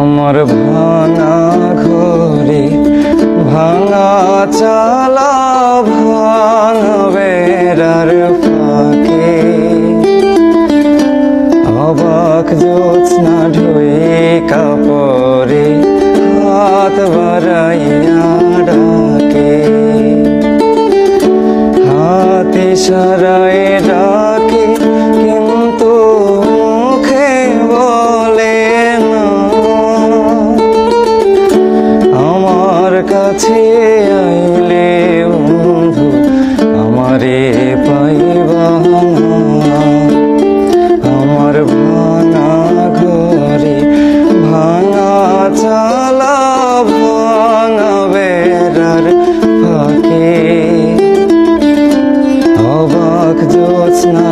আমার ভাঙা ঘরে ভাঙা চালা ভাঙবে ফাঁকে। অবাক জোৎস্না ঢুয়ে কাপড়ে হাত বাড়াইয়া ডাকে। হাতে সারায় ডাকে কাছে আইলে বন্ধু, আমারে পাইবা আমার ভাঙা ঘরে ভাঙা চালা, ভাঙা বেড়ার ফাঁকে। অবাক জোৎস্না